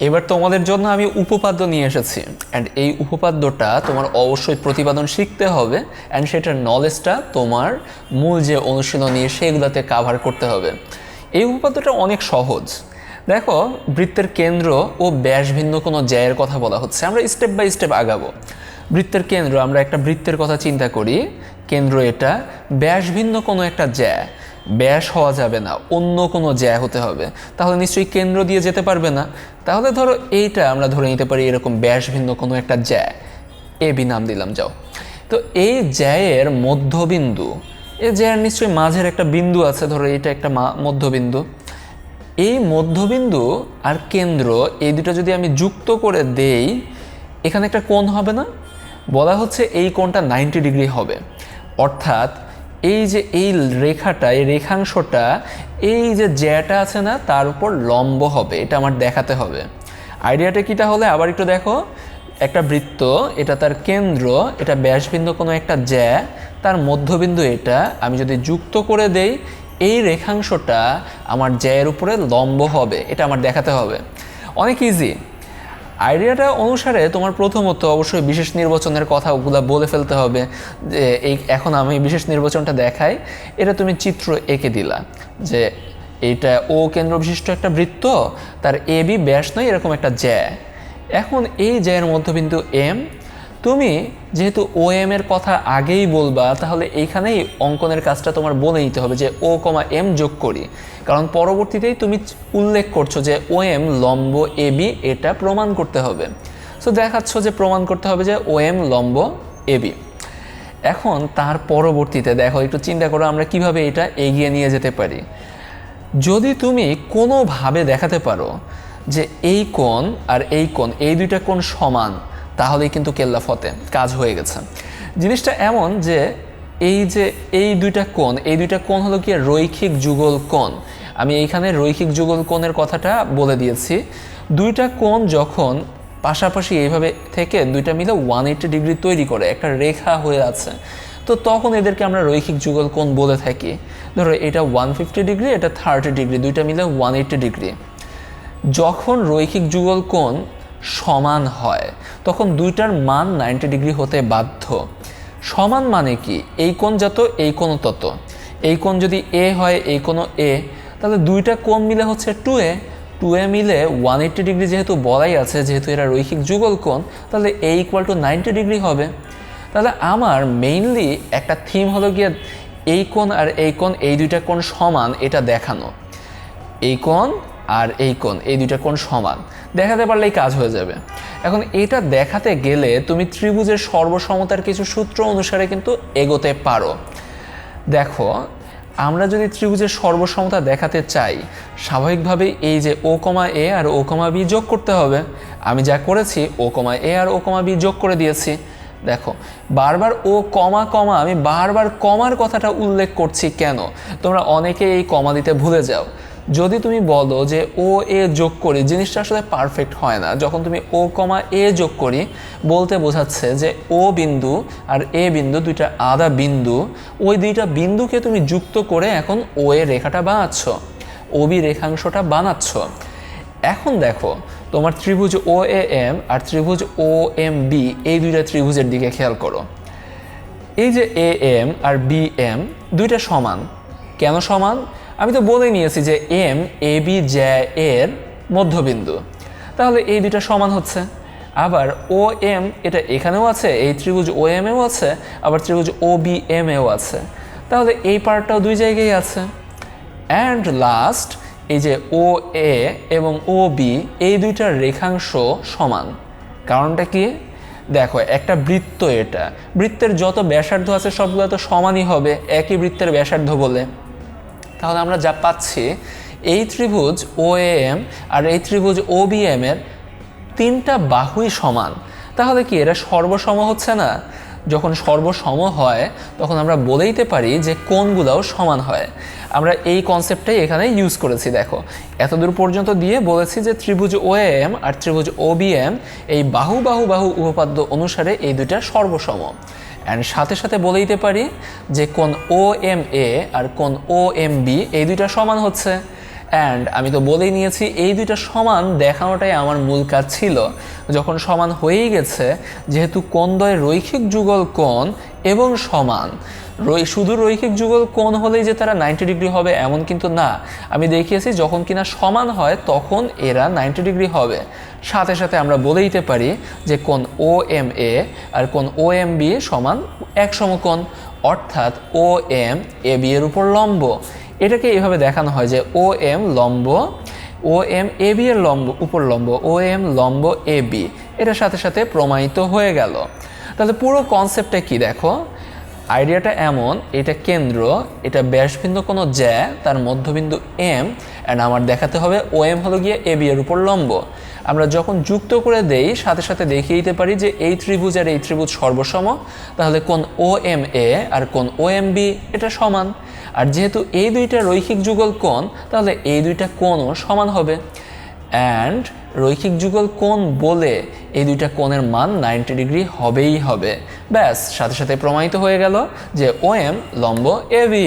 এবার তোমাদের জন্য আমি উপপাদ্য নিয়ে এসেছি। অ্যান্ড এই উপপাদ্যটা তোমার অবশ্যই প্রতিপাদন শিখতে হবে। অ্যান্ড সেটার নলেজটা তোমার মূল যে অনুশীলনী সেগুলোতে কাভার করতে হবে। এই উপপাদ্যটা অনেক সহজ। দেখো, বৃত্তের কেন্দ্র ও ব্যাস ভিন্ন কোনো জ্যায়ের কথা বলা হচ্ছে। আমরা স্টেপ বাই স্টেপ আগাবো। বৃত্তের কেন্দ্র, আমরা একটা বৃত্তের কথা চিন্তা করি। কেন্দ্র এটা, ব্যাস ভিন্ন কোনো একটা জ্যা। ব্যাস হওয়া যাবে না, অন্য কোনো জ্যা হতে হবে। তাহলে নিশ্চয়ই কেন্দ্র দিয়ে যেতে পারবে না। তাহলে ধরো এইটা আমরা ধরে নিতে পারি এরকম ব্যাস ভিন্ন কোনো একটা জ্যা। এ বি নাম দিলাম, যাও। তো এই জ্যায়ের মধ্যবিন্দু, এই জ্যায়ের নিশ্চয়ই মাঝের একটা বিন্দু আছে, ধরো এটা একটা মধ্যবিন্দু। এই মধ্যবিন্দু আর কেন্দ্র, এই দুটো যদি আমি যুক্ত করে দেই, এখানে একটা কোণ হবে না? বলা হচ্ছে এই কোণটা নাইনটি ডিগ্রি হবে। অর্থাৎ এই যে এই রেখাটা, এই রেখাংশটা, এই যে জ্যাটা আছে না, তার উপর লম্ব হবে, এটা আমার দেখাতে হবে। আইডিয়াটা কিটা হলে আবার একটু দেখো। একটা বৃত্ত, এটা তার কেন্দ্র, এটা ব্যাসবিন্দু কোনো একটা জ্যা, তার মধ্যবিন্দু এটা। আমি যদি যুক্ত করে দেই, এই রেখাংশটা আমার জ্যায়ের উপরে লম্ব হবে, এটা আমার দেখাতে হবে। অনেক ইজি আইডিয়াটা অনুসারে তোমার প্রথমত অবশ্যই বিশেষ নির্বাচনের কথাগুলো বলে ফেলতে হবে যে এই এখন আমি বিশেষ নির্বাচনটা দেখাই। এটা তুমি চিত্র এঁকে দিলা যে এইটা ও কেন্দ্র বিশিষ্ট একটা বৃত্ত, তার এ বি ব্যাস নয়, এরকম একটা জ্যা। এখন এই জ্যায়ের মধ্যবিন্দু এম তুমি যেহেতু ও এম এর কথা আগেই বলবা, তাহলে এইখানেই অঙ্কনের কাজটা তোমার বলে নিতে হবে যে ও কমা এম যোগ করি। কারণ পরবর্তীতেই তুমি উল্লেখ করছ যে ও এম লম্ব এ বি এটা প্রমাণ করতে হবে। সো দেখাচ্ছ যে প্রমাণ করতে হবে যে ও এম লম্ব এ বি এখন তার পরবর্তীতে দেখো, একটু চিন্তা করো আমরা কীভাবে এটা এগিয়ে নিয়ে যেতে পারি। যদি তুমি কোনোভাবে দেখাতে পারো যে এই কোণ আর এই কোণ, এই দুইটা কোণ সমান তাহলেই কিন্তু কেল্লা ফতে, কাজ হয়ে গেছে। জিনিসটা এমন যে এই যে এই দুইটা কোণ, এই দুইটা কোণ হলো কি রৈখিক যুগল কোণ। আমি এইখানে রৈখিক যুগল কোণের কথাটা বলে দিয়েছি। দুইটা কোণ যখন পাশাপাশি এইভাবে থেকে দুইটা মিলে ওয়ান এইটি ডিগ্রি তৈরি করে, একটা রেখা হয়ে আছে, তো তখন এদেরকে আমরা রৈখিক যুগল কোণ বলে থাকি। ধরো এটা ওয়ান ফিফটি ডিগ্রি এটা থার্টি ডিগ্রি দুইটা মিলে ওয়ান এইটি ডিগ্রি যখন রৈখিক যুগল কোণ সমান হয়। তখন দুইটার মান নাইনটি ডিগ্রি হতে বাধ্য। সমান মানে কি? এই কোণ যত, এই কোণ তত। এই কোণ যদি এ হয়, এই কোণ এ তাহলে দুইটা কোণ মিলে হচ্ছে টু এ টু এ মিলে ওয়ান এইট্টি ডিগ্রি যেহেতু বলাই আছে, যেহেতু এরা রৈখিক যুগল কোণ, তাহলে A equal to ninety degree হবে। তাহলে আমার মেইনলি একটা থিম হলো গিয়ে এই কোণ আর এই কোণ, এই দুইটা কোণ সমান, এটা দেখানো। এই কোণ আর এই কোণ, এই দুইটা কোণ সমান। দেখাতে পারলেই কাজ হয়ে যাবে। এখন এটা দেখাতে গেলে তুমি ত্রিভুজের সর্বসমতার কিছু সূত্র অনুসারে কিন্তু এগোতে পারো। দেখো, আমরা যদি ত্রিভুজের সর্বসমতা দেখাতে চাই, স্বাভাবিকভাবেই এই যে ও কমা এ আর ও কমা বি যোগ করতে হবে। আমি যা করেছি, ও কমা এ আর ও কমা বি যোগ করে দিয়েছি। দেখো, বারবার ও কমা কমা, আমি বারবার কমার কথাটা উল্লেখ করছি কেন? তোমরা অনেকে এই কমা দিতে ভুলে যাও। যদি তুমি বলো যে ও, এ যোগ করি, জিনিসটা আসলে পারফেক্ট হয় না। যখন তুমি ও, কমা, এ যোগ করি, বলতে বোঝাচ্ছে যে ও বিন্দু আর এ বিন্দু দুইটা আদা বিন্দু, ওই দুইটা বিন্দুকে তুমি যুক্ত করে এখন ও এ রেখাটা বানাচ্ছ, ও বি রেখাংশটা বানাচ্ছ। এখন দেখো, তোমার ত্রিভুজ ও, এ, এম আর ত্রিভুজ ও, এম, বি, এই দুইটা ত্রিভুজের দিকে খেয়াল করো। এই যে A, M R B, M, দুইটা সমান। কেন সমান? আমি তো বলে নিয়েছি যে এম এ বি জ্যা এর মধ্যবিন্দু। তাহলে এই দুইটা সমান হচ্ছে। আবার ও এম এটা এখানেও আছে, এই ত্রিভুজ ও এম এও আছে, আবার ত্রিভুজ ও বি এম এও আছে। তাহলে এই পার্টটাও দুই জায়গায় আছে। অ্যান্ড লাস্ট এই যে ও এ এবং ও বি এই দুইটার রেখাংশ সমান। কারণটা কি? দেখো, একটা বৃত্ত এটা। বৃত্তের যত ব্যাসার্ধ আছে, সবগুলো তো সমানই হবে। একই বৃত্তের ব্যাসার্ধ বলে। তাহলে আমরা যা পাচ্ছি, এই ত্রিভুজ ও এম আর এই ত্রিভুজ ও বি এম এর তিনটা বাহুই সমান। তাহলে কি এরা সর্বসম হচ্ছে না? যখন সর্বসম হয়, তখন আমরা বলেইতে পারি যে কোণগুলোও সমান হয়। আমরা এই কনসেপ্টটাই এখানে ইউজ করেছি, দেখো। এতদূর পর্যন্ত দিয়ে বলেছি যে ত্রিভুজ ও এম আর ত্রিভুজ ও বি এম এই বাহু বাহু বাহু উপপাদ্য অনুসারে এই দুইটা সর্বসম। অ্যান্ড সাথে সাথে বলে দিতে পারি যে কোন ও এম এ আর কোন ও এম বি এই দুইটা সমান হচ্ছে। অ্যান্ড আমি তো বলেই নিয়েছি, এই দুইটা সমান দেখানোটাই আমার মূল কাজ ছিল। যখন সমান হয়েই গেছে, যেহেতু কোণদ্বয় রৈখিক যুগল কোণ এবং সমান। শুধু রৈখিক যুগল কোণ হলেই যে তারা নাইনটি ডিগ্রি হবে এমন কিন্তু না। আমি দেখিয়েছি, যখন কিনা সমান হয়, তখন এরা নাইনটি ডিগ্রি হবে। সাথে সাথে আমরা বলে দিতে পারি যে কোন ও এম এ আর কোন ও এম বি সমান এক সমকোণ। অর্থাৎ ও এম এ বি এর উপর লম্ব। এটাকে এভাবে দেখানো হয় যে ও এম লম্ব ও এম এ বি এর লম্ব, উপর লম্ব ও এম লম্ব এ বি এটার সাথে সাথে প্রমাণিত হয়ে গেল। তাহলে পুরো কনসেপ্টটা কি দেখো? আইডিয়াটা এমন, এটা কেন্দ্র, এটা ব্যাসভিন্ন কোনো জ্যা, তার মধ্যবিন্দু এম অ্যান্ড আমার দেখাতে হবে ও এম হলো গিয়ে এ বি এর উপর লম্ব। আমরা যখন যুক্ত করে দেই, সাথে সাথে দেখিয়ে দিতে পারি যে এই ত্রিভুজ আর এই ত্রিভুজ সর্বসম, তাহলে কোন ও এম এ আর কোন ও এম বি, এটা সমান। আর যেহেতু এই দুইটা রৈখিক যুগল কোণ, তাহলে এই দুইটা কোণও সমান হবে। অ্যান্ড রৈখিক যুগল কোণ বলে এই দুইটা কোণের মান নাইনটি ডিগ্রি হবেই হবে। ব্যাস, সাথে সাথে প্রমাণিত হয়ে গেল যে ওএম এম লম্ব এ বি